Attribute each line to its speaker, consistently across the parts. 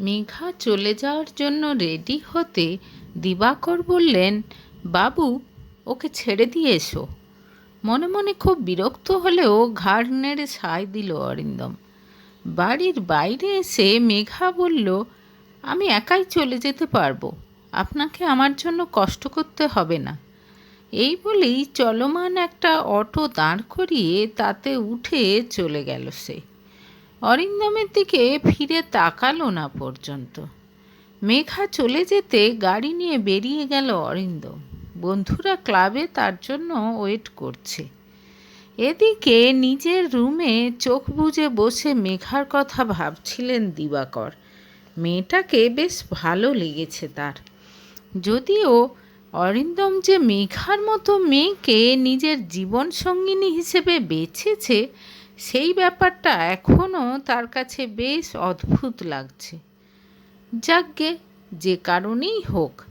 Speaker 1: মেঘা চলে যাওয়ার জন্য রেডি হতে দিবাকর বললেন, বাবু, ওকে ছেড়ে দিয়ে এসো। মনে মনে খুব বিরক্ত হলেও ঘাড় নেড়ে সায় দিল অরিন্দম। বাড়ির বাইরে এসে মেঘা বলল, আমি একাই চলে যেতে পারব। আপনাকে আমার জন্য কষ্ট করতে হবে না। এই বলেই চলমান একটা অটো দাঁড় করিয়ে তাতে উঠে চলে গেল সে। অরিন্দমের দিকে ফিরে তাকালো না পর্যন্ত। মেঘা চলে যেতে গাড়ি নিয়ে বেরিয়ে গেল অরিন্দম। বন্ধুরা ক্লাবে তার জন্য ওয়েট করছে। এদিকে নিজের রুমে চোখ বুজে বসে মেঘার কথা ভাবছিলেন দিবাকর। মেয়েটাকে বেশ ভালো লেগেছে তার। যদিও অরিন্দম যে মেঘার মতো মেয়েকে নিজের জীবন সঙ্গিনী হিসেবে বেছেছে সেই ব্যাপারটা এখনও তার কাছে বেশ অদ্ভুত লাগছে। যাকগে, যে কারণেই হোক,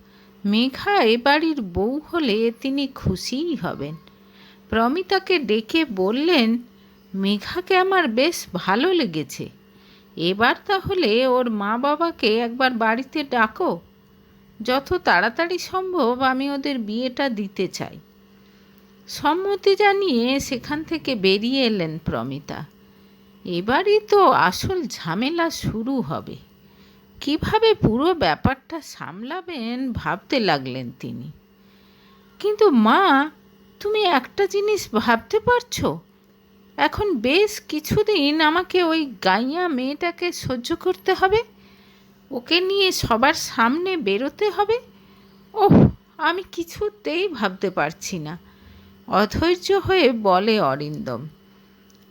Speaker 1: মেঘা এ বাড়ির বউ হলে তিনি খুশিই হবেন। প্রমিতাকে ডেকে বললেন, মেঘাকে আমার বেশ ভালো লেগেছে। এবার তাহলে ওর মা বাবাকে একবার বাড়িতে ডাকো। যত তাড়াতাড়ি সম্ভব আমি ওদের বিয়েটা দিতে চাই। সম্মতি জানিয়ে সেখান থেকে বেরিয়ে এলেন প্রমিতা। এবারই তো আসল ঝামেলা শুরু হবে। কীভাবে পুরো ব্যাপারটা সামলাবেন ভাবতে লাগলেন তিনি। কিন্তু মা, তুমি একটা জিনিস ভাবতে পারছ? এখন বেশ কিছুদিন আমাকে ওই গাইয়া মেয়েটাকে সহ্য করতে হবে। ওকে নিয়ে সবার সামনে বেরোতে হবে। ওহ, আমি কিছুতেই ভাবতে পারছি না। অধৈর্য হয়ে বলে অরিন্দম,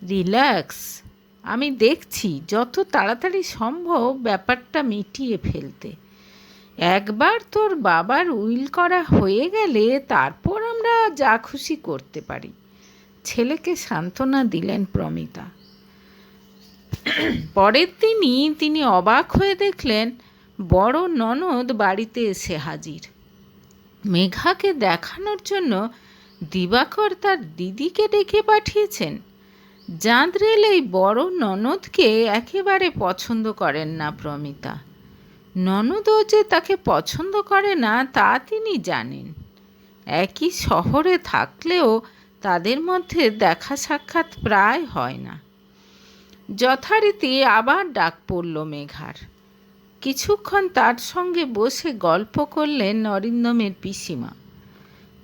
Speaker 1: রিল্যাক্স, আমি দেখছি যত তাড়াতাড়ি সম্ভব ব্যাপারটা মিটিয়ে ফেলতে। একবার তোর বাবার উইল করা হয়ে গেলে তারপর আমরা যা খুশি করতে পারি। ছেলেকে সান্ত্বনা দিলেন প্রমিতা। পরের দিনই তিনি অবাক হয়ে দেখলেন, বড় ননদ বাড়িতে এসে হাজির। মেঘাকে দেখানোর জন্য দিবাকর তার দিদিকে ডেকে পাঠিয়েছেন। জাঁদরেল এই বড় ননদকে একেবারে পছন্দ করেন না প্রমিতা। ননদও যে তাকে পছন্দ করে না, তা তিনি জানেন। একই শহরে থাকলেও তাদের মধ্যে দেখা সাক্ষাৎ প্রায় হয় না। যথারীতি আবার ডাক পড়ল মেঘার। কিছুক্ষণ তার সঙ্গে বসে গল্প করলেন অরিন্দমের পিসিমা।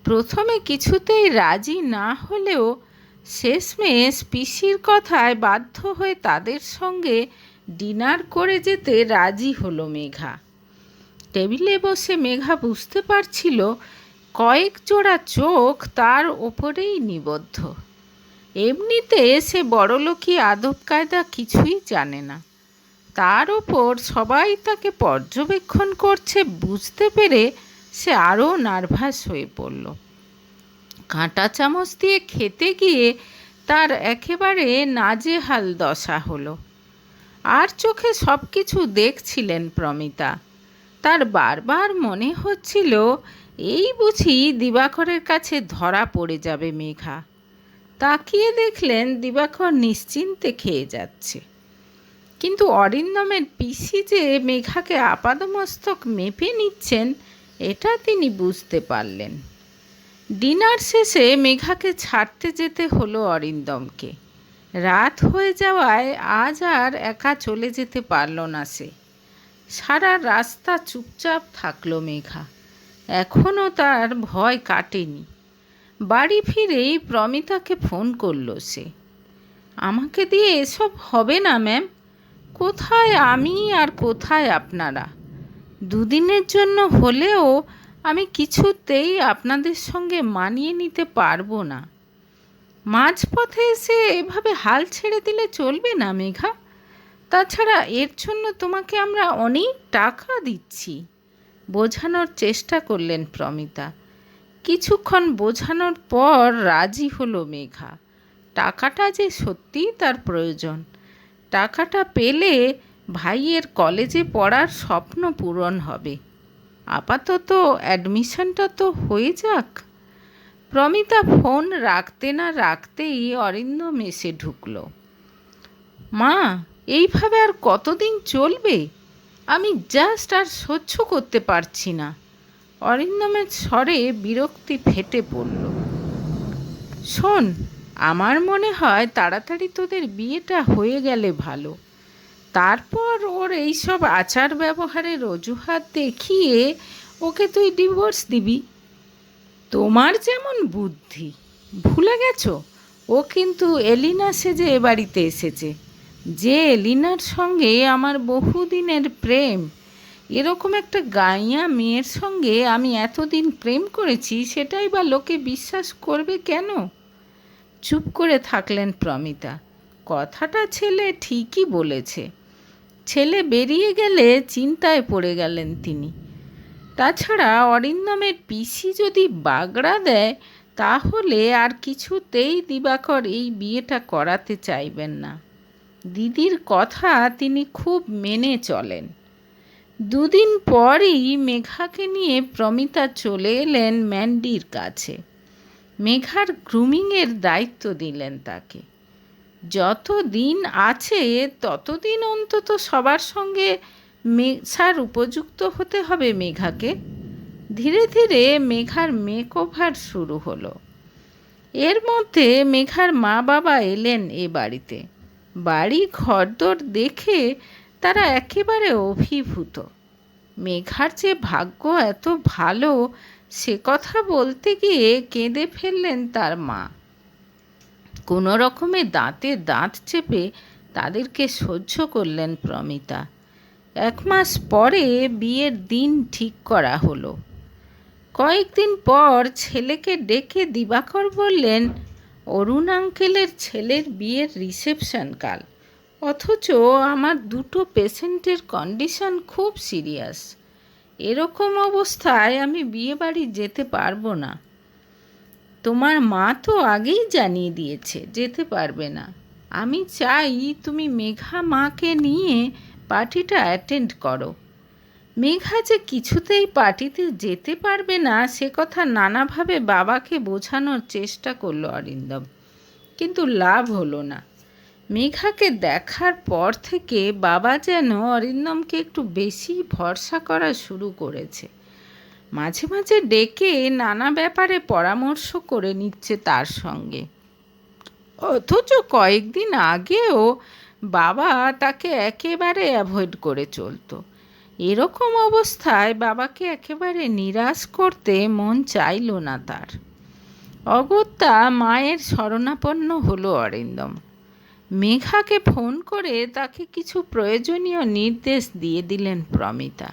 Speaker 1: প্রথমে কিছুতেই রাজি না হলেও শেষমেশ পিসির কথায় বাধ্য হয়ে তাদের সঙ্গে ডিনার করে যেতে রাজি হলো মেঘা। টেবিলে বসে মেঘা বুঝতে পারছিল কয়েক জোড়া চোখ তার ওপরেই নিবদ্ধ। এমনিতে সে বড়লোকি আদব কায়দা কিছুই জানে না। তার ওপর সবাই তাকে পর্যবেক্ষণ করছে বুঝতে পেরে সে আরও নার্ভাস হয়ে পড়ল। কাঁটা চামচ দিয়ে খেতে গিয়ে তার একেবারে নাজেহাল দশা হলো। আর চোখে সব কিছু দেখছিলেন প্রমিতা। তার বারবার মনে হচ্ছিল, এই বুঝি দিবাকরের কাছে ধরা পড়ে যাবে মেঘা। তাকিয়ে দেখলেন দিবাকর নিশ্চিন্তে খেয়ে যাচ্ছে। কিন্তু অরিন্দমের পিসি যে মেঘাকে আপাদমস্তক মেপে নিচ্ছেন এটা তিনি বুঝতে পারলেন। ডিনার শেষে মেঘাকে ছাড়তে যেতে হলো অরিন্দমকে। রাত হয়ে যাওয়ায় আজ আর একা চলে যেতে পারল না সে। সারা রাস্তা চুপচাপ থাকল মেঘা। এখনও তার ভয় কাটেনি। বাড়ি ফিরেই প্রমিতাকে ফোন করল সে। আমাকে দিয়ে এসব হবে না, ম্যাম। কোথায় আমি আর কোথায় আপনারা? দুদিনের জন্য হলেও আমি কিছুতেই আপনাদের সঙ্গে মানিয়ে নিতে পারব না। মাঝপথে এসে এভাবে হাল ছেড়ে দিলে চলবে না, মেঘা। তাছাড়া এর জন্য তোমাকে আমরা অনেক টাকা দিচ্ছি। বোঝানোর চেষ্টা করলেন প্রমিতা। কিছুক্ষণ বোঝানোর পর রাজি হলো মেঘা। টাকাটা যে সত্যিই তার প্রয়োজন। টাকাটা পেলে ভাইয়ের কলেজে পড়ার স্বপ্ন পূরণ হবে। আপাতত অ্যাডমিশনটা তো হয়ে যাক। প্রমিতা ফোন রাখতে না রাখতেই অরিন্দম এসে ঢুকল। মা, এইভাবে আর কতদিন চলবে? আমি জাস্ট আর সহ্য করতে পারছি না। অরিন্দমের স্বরে বিরক্তি ফেটে পড়ল। শোন, আমার মনে হয় তাড়াতাড়ি তোদের বিয়েটা হয়ে গেলে ভালো। তারপর ওর এইসব আচার ব্যবহারের অজুহাত দেখিয়ে ওকে তুই ডিভোর্স দিবি। তোমার যেমন বুদ্ধি, ভুলে গেছো? ও কিন্তু এলিনা সেজে এ বাড়িতে এসেছে। যে এলিনার সঙ্গে আমার বহুদিনের প্রেম, এরকম একটা গাইয়া মেয়ের সঙ্গে আমি এতদিন প্রেম করেছি, সেটাই বা লোকে বিশ্বাস করবে কেন? চুপ করে থাকলেন প্রমিতা। কথাটা ছেলে ঠিকই বলেছে। ছেলে বেরিয়ে গেলে চিন্তায় পড়ে গেলেন তিনি। তাছাড়া অরিন্দমের পিসি যদি বাগড়া দেয়, তাহলে আর কিছুতেই দিবাকর এই বিয়েটা করাতে চাইবেন না। দিদির কথা তিনি খুব মেনে চলেন। দুদিন পরই মেঘাকে নিয়ে প্রমিতা চলে এলেন ম্যান্ডির কাছে। মেঘার গ্রুমিংয়ের দায়িত্ব দিলেন তাকে। যত দিন আছে, ততদিন অন্তত সবার সঙ্গে মেঘার উপযুক্ত হতে হবে মেঘাকে। ধীরে ধীরে মেঘার মেকওভার শুরু হলো। এর মধ্যে মেঘার মা বাবা এলেন এ বাড়িতে। বাড়ি ঘরদোর দেখে তারা একেবারে অভিভূত। মেঘার যে ভাগ্য এত ভালো, সে কথা বলতে গিয়ে কেঁদে ফেললেন তার মা। কোনো রকমে দাঁতে দাঁত চেপে তাদেরকে সহ্য করলেন প্রমিতা। এক মাস পরে বিয়ের দিন ঠিক করা হলো। কয়েকদিন পর ছেলেকে ডেকে দিবাকর বললেন, অরুণ আঙ্কেলের ছেলের বিয়ের রিসেপশন কাল। অথচ আমার দুটো পেশেন্টের কন্ডিশন খুব সিরিয়াস। এরকম অবস্থায় আমি বিয়ে বাড়ি যেতে পারব না। তোমার মা তো আগেই জানিয়ে দিয়েছে, যেতে পারবে না। আমি চাই তুমি মেঘা মাকে নিয়ে পার্টিটা অ্যাটেন্ড করো। মেঘা যে কিছুতেই পার্টিতে যেতে পারবে না, সে কথা নানাভাবে বাবাকে বোঝানোর চেষ্টা করল অরিন্দম। কিন্তু লাভ হলো না। মেঘাকে দেখার পর থেকে বাবা যেন অরিন্দমকে একটু বেশি ভরসা করা শুরু করেছে। মাঝে মাঝে ডেকে নানা ব্যাপারে পরামর্শ করে নিচ্ছে তার সঙ্গে। অথচ কয়েকদিন আগেও বাবা তাকে একেবারে অ্যাভয়েড করে চলতো। এরকম অবস্থায় বাবাকে একেবারে নিরাশ করতে মন চাইল না তার। অগত্যা মায়ের শরণাপন্ন হলো অরিন্দম। মেঘাকে ফোন করে তাকে কিছু প্রয়োজনীয় নির্দেশ দিয়ে দিলেন প্রমিতা।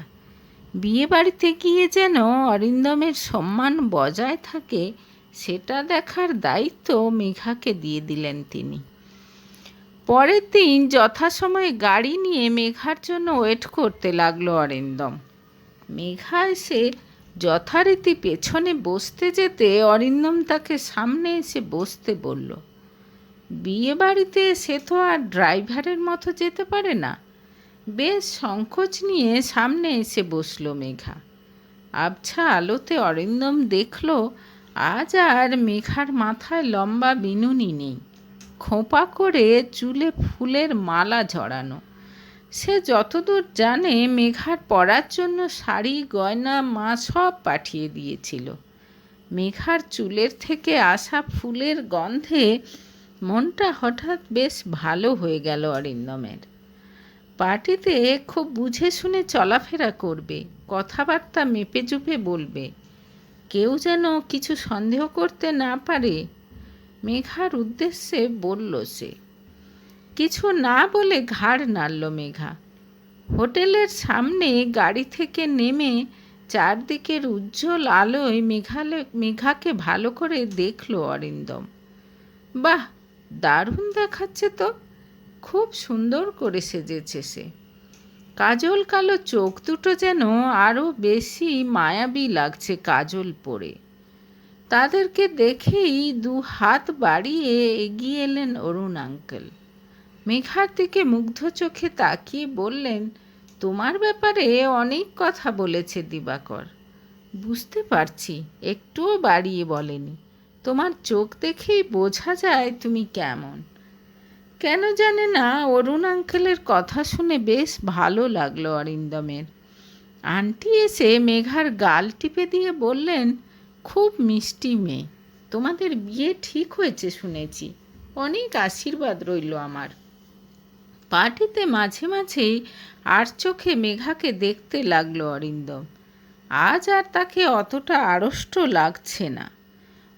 Speaker 1: বিয়ে বাড়িতে গিয়ে যেন অরিন্দমের সম্মান বজায় থাকে, সেটা দেখার দায়িত্ব মেঘাকে দিয়ে দিলেন তিনি। পরের দিন যথাসময়ে গাড়ি নিয়ে মেঘার জন্য ওয়েট করতে লাগল অরিন্দম। মেঘা এসে যথারীতি পেছনে বসতে যেতে অরিন্দম তাকে সামনে এসে বসতে বলল বিয়ে বাড়িতে সে তো আর ড্রাইভারের মতো যেতে পারে না। বেশ সংকোচ নিয়ে সামনে এসে বসল মেঘা। আবছা আলোতে অরিন্দম দেখল, আজ আর মেঘার মাথায় লম্বা বিনুনি নেই। খোঁপা করে চুলে ফুলের মালা ঝরানো। সে যতদূর জানে মেঘার পরার জন্য শাড়ি, গয়না, মা সব পাঠিয়ে দিয়েছিল। মেঘার চুলের থেকে আসা ফুলের গন্ধে মনটা হঠাৎ বেশ ভালো হয়ে গেল অরিন্দমের। পার্টিতে খুব বুঝে শুনে চলাফেরা করবে, কথাবার্তা মেপে চুপে বলবে। কেউ যেন কিছু সন্দেহ করতে না পারে, মেঘার উদ্দেশ্যে বলল সে। কিছু না বলে ঘাড় নাড়ল মেঘা। হোটেলের সামনে গাড়ি থেকে নেমে চারদিকের উজ্জ্বল আলোয় মেঘালে, মেঘাকে ভালো করে দেখল অরিন্দম। বাহ, দারুণ দেখাচ্ছে তো। খুব সুন্দর করে সেজেছে সে। কাজল কালো চোখ দুটো যেন আরও বেশি মায়াবী লাগছে কাজল পরে। তাদেরকে দেখেই দু হাত বাড়িয়ে এগিয়ে এলেন অরুণ আঙ্কেল। মেঘার দিকে মুগ্ধ চোখে তাকিয়ে বললেন, তোমার ব্যাপারে অনেক কথা বলেছে দিবাকর। বুঝতে পারছি, একটুও বাড়িয়ে বলেনি। তোমার চোখ দেখেই বোঝা যায় তুমি কেমন। কেন জানে না, অরুণ আঙ্কেলের কথা শুনে বেশ ভালো লাগল অরিন্দমের। আন্টি এসে মেঘার গাল টিপে দিয়ে বললেন, খুব মিষ্টি মেয়ে, তোমাদের বিয়ে ঠিক হয়েছে শুনেছি, অনেক আশীর্বাদ রইল আমার। পার্টিতে মাঝে মাঝেই আর চোখে মেঘাকে দেখতে লাগল অরিন্দম। আজ আর তাকে অতটা আড়ষ্ট লাগছে না।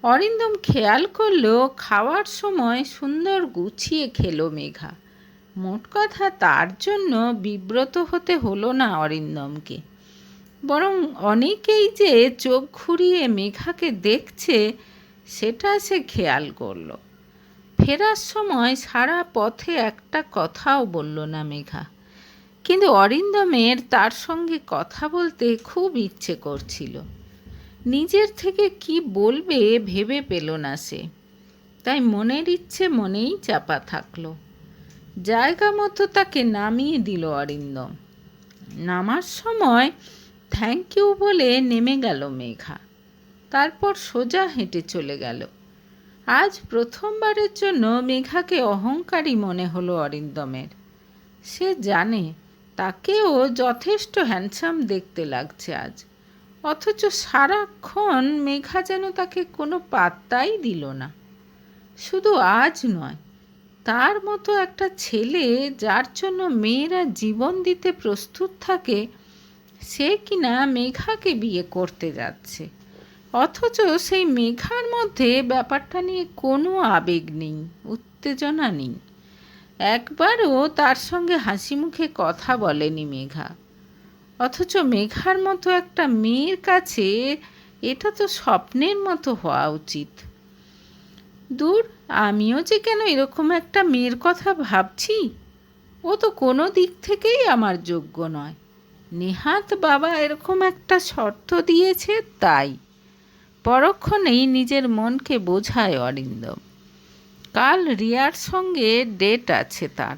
Speaker 1: অরিন্দম খেয়াল করল, খাওয়ার সময় সুন্দর গুছিয়ে খেলো মেঘা। মোট কথা তার জন্য বিব্রত হতে হলো না অরিন্দমকে। বরং অনেকেই যে চোখ ঘুরিয়ে মেঘাকে দেখছে, সেটা সে খেয়াল করল। ফেরার সময় সারা পথে একটা কথাও বলল না মেঘা। কিন্তু অরিন্দমের তার সঙ্গে কথা বলতে খুব ইচ্ছে করছিল। নিজের থেকে কি বলবে ভেবে পেল না সে। তাই মনের ইচ্ছে মনেই চাপা থাকল। জায়গা মতো তাকে নামিয়ে দিল অরিন্দম। নামার সময় থ্যাংক ইউ বলে নেমে গেল মেঘা। তারপর সোজা হেঁটে চলে গেল। আজ প্রথমবারের জন্য মেঘাকে অহংকারী মনে হলো অরিন্দমের। সে জানে, তাকেও যথেষ্ট হ্যান্ডসাম দেখতে লাগছে আজ। অথচ সারাক্ষণ মেঘা যেন তাকে কোনো পাত্তাই দিল না। শুধু আজ নয়, তার মতো একটা ছেলে যার জন্য মেয়েরা জীবন দিতে প্রস্তুত থাকে, সে কিনা মেঘাকে বিয়ে করতে যাচ্ছে। অথচ সেই মেঘার মধ্যে ব্যাপারটা নিয়ে কোনো আবেগ নেই, উত্তেজনা নেই। একবারও তার সঙ্গে হাসি মুখে কথা বলেনি মেঘা। অথচ মেঘার মতো একটা মেয়ের কাছে এটা তো স্বপ্নের মতো হওয়া উচিত। দূর, আমিও যে কেন এরকম একটা মেয়ের কথা ভাবছি? ও তো কোনো দিক থেকেই আমার যোগ্য নয়। নেহাত বাবা এরকম একটা শর্ত দিয়েছে তাই। পরক্ষণেই নিজের মনকে বোঝায় অরিন্দম। কাল রিয়ার সঙ্গে ডেট আছে তার।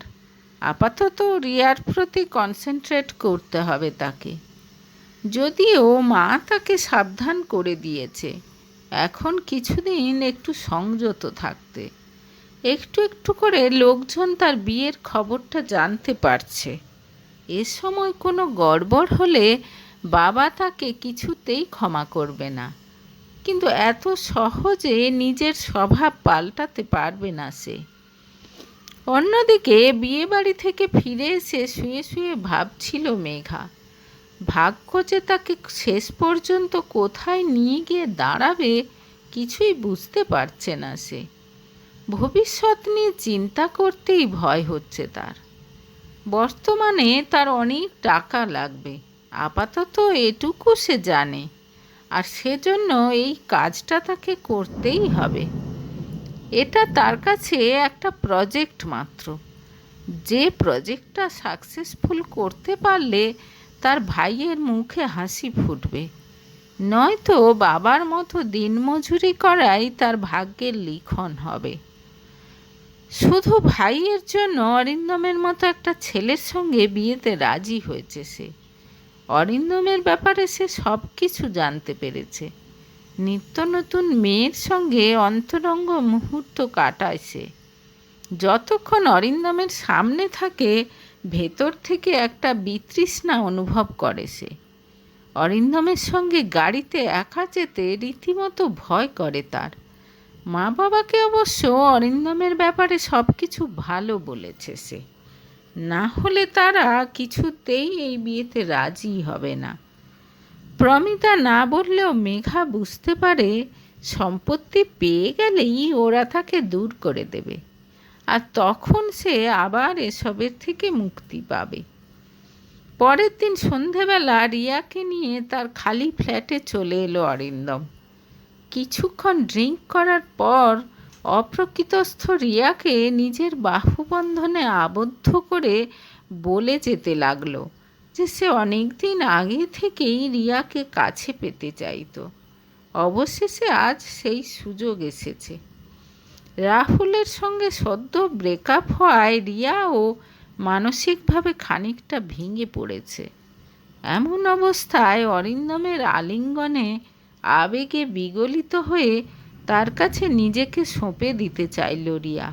Speaker 1: আপাতত রিয়ার প্রতি কনসেন্ট্রেট করতে হবে তাকে। যদিও মা তাকে সাবধান করে দিয়েছে, এখন কিছুদিন একটু সংযত থাকতে। একটু একটু করে লোকজন তার বিয়ের খবরটা জানতে পারছে। এ সময় কোনো গড়বড় হলে বাবা তাকে কিছুতেই ক্ষমা করবে না। কিন্তু এত সহজে নিজের স্বভাব পাল্টাতে পারবে না সে। অন্যদিকে বিয়ে বাড়ি থেকে ফিরে এসে শুয়ে শুয়ে ভাবছিল মেঘা। ভাগ্য যে তাকে শেষ পর্যন্ত কোথায় নিয়ে গিয়ে দাঁড়াবে কিছুই বুঝতে পারছে না সে। ভবিষ্যৎ নিয়ে চিন্তা করতেই ভয় হচ্ছে তার। বর্তমানে তার অনেক টাকা লাগবে, আপাতত এটুকু সে জানে, আর সেজন্য এই কাজটা তাকে করতেই হবে। এটা তার কাছে একটা প্রজেক্ট মাত্র। যে প্রজেক্টটা সাকসেসফুল করতে পারলে তার ভাইয়ের মুখে হাসি ফুটবে। নয়তো বাবার মতো দিনমজুরি করাই তার ভাগ্যের লিখন হবে। শুধু ভাইয়ের জন্য অরিন্দমের মতো একটা ছেলের সঙ্গে বিয়েতে রাজি হয়েছে সে। অরিন্দমের ব্যাপারে সে সব কিছু জানতে পেরেছে। নিত্য নতুন মেয়ের সঙ্গে অন্তরঙ্গ মুহূর্ত কাটায় সে যতক্ষণ অরিন্দমের সামনে থাকে, ভেতর থেকে একটা বিতৃষ্ণা অনুভব করে সে অরিন্দমের সঙ্গে গাড়িতে একা যেতে রীতিমতো ভয় করে তার। মা বাবাকে অবশ্য অরিন্দমের ব্যাপারে সব কিছু ভালো বলেছে সে। না হলে তারা কিছুতেই এই বিয়েতে রাজি হবে না। প্রমিতা না বললেও মেঘা বুঝতে পারে সম্পত্তি পেয়ে গেলেই ওরা তাকে দূর করে দেবে। আর তখন সে আবার এসবের থেকে মুক্তি পাবে। পরের দিন সন্ধেবেলা রিয়াকে নিয়ে তার খালি ফ্ল্যাটে চলে এলো অরিন্দম। কিছুক্ষণ ড্রিঙ্ক করার পর অপ্রকৃতস্থ রিয়াকে নিজের বাহুবন্ধনে আবদ্ধ করে বলে যেতে লাগল। যে সে অনেক দিন আগে থেকেই রিয়াকে কাছে পেতে চাইতো। অবশেষে আজ সেই সুযোগ এসেছে। রাহুলের সঙ্গে সদ্য ব্রেকআপ হওয়ায় রিয়াও মানসিকভাবে খানিকটা ভেঙে পড়েছে। এমন অবস্থায় অরিন্দমের আলিঙ্গনে আবেগে বিগলিত হয়ে তার কাছে নিজেকে সঁপে দিতে চাইল রিয়া।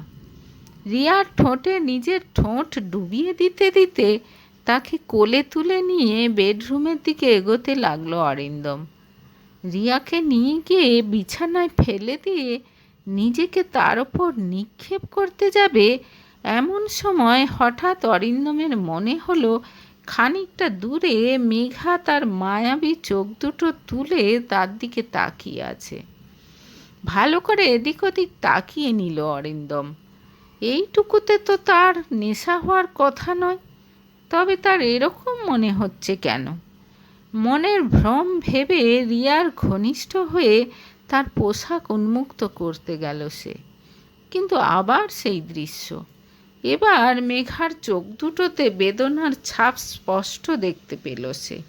Speaker 1: রিয়ার ঠোঁটে নিজের ঠোঁট ডুবিয়ে দিতে দিতে তাকে কোলে তুলে নিয়ে বেডরুমের দিকে এগোতে লাগল অরিন্দম। রিয়াকে নিয়ে গিয়ে বিছানায় ফেলে দিয়ে নিজেকে তার ওপর নিক্ষেপ করতে যাবে এমন সময় হঠাৎ অরিন্দমের মনে হলো, খানিকটা দূরে মেঘা তার মায়াবী চোখ দুটো তুলে তার দিকে তাকিয়ে আছে। ভালো করে এদিক ওদিক তাকিয়ে নিল অরিন্দম। এইটুকুতে তো তার নেশা হওয়ার কথা নয়। তবে তার এরকম মনে হচ্ছে কেন? মনের ভ্রম ভেবে রিয়ার ঘনিষ্ঠ হয়ে তার পোশাক উন্মুক্ত করতে গেল সে। কিন্তু আবার সেই দৃশ্য। এবার মেঘার চোখ দুটোতে বেদনার ছাপ স্পষ্ট দেখতে পেল সে।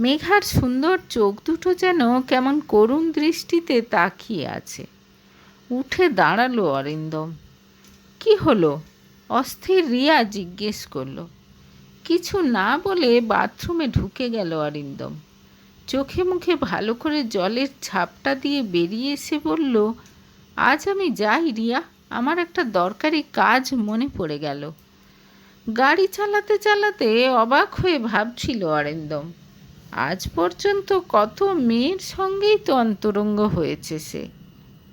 Speaker 1: মেঘার সুন্দর চোখ দুটো যেন কেমন করুণ দৃষ্টিতে তাকিয়ে আছে। উঠে দাঁড়াল অরিন্দম। কি হলো? অস্থির রিয়া জিজ্ঞেস করল। কিছু না বলে বাথরুমে ঢুকে গেল অরিন্দম। চোখে মুখে ভালো করে জলের ঝাপটা দিয়ে বেরিয়ে এসে বলল, আজ আমি যাই রিয়া, আমার একটা দরকারি কাজ মনে পড়ে গেল। গাড়ি চালাতে চালাতে অবাক হয়ে ভাবছিল অরিন্দম, আজ পর্যন্ত কত মেয়ের সঙ্গেই তো অন্তরঙ্গ হয়েছে সে।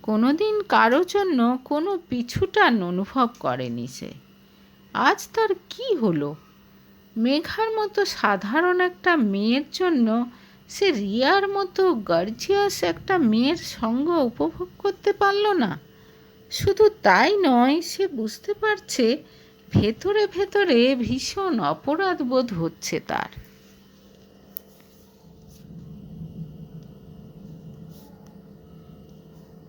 Speaker 1: কোনোদিন কারও জন্য কোনো পিছুটান অনুভব করেনি সে। আজ তার কি হলো? মেঘার মতো সাধারণ একটা মেয়ের জন্য সে রিয়ার মতো গার্জিয়াস একটা মেয়ের সঙ্গ উপভোগ করতে পারল না। শুধু তাই নয়, সে বুঝতে পারছে ভেতরে ভেতরে ভীষণ অপরাধ বোধ হচ্ছে তার।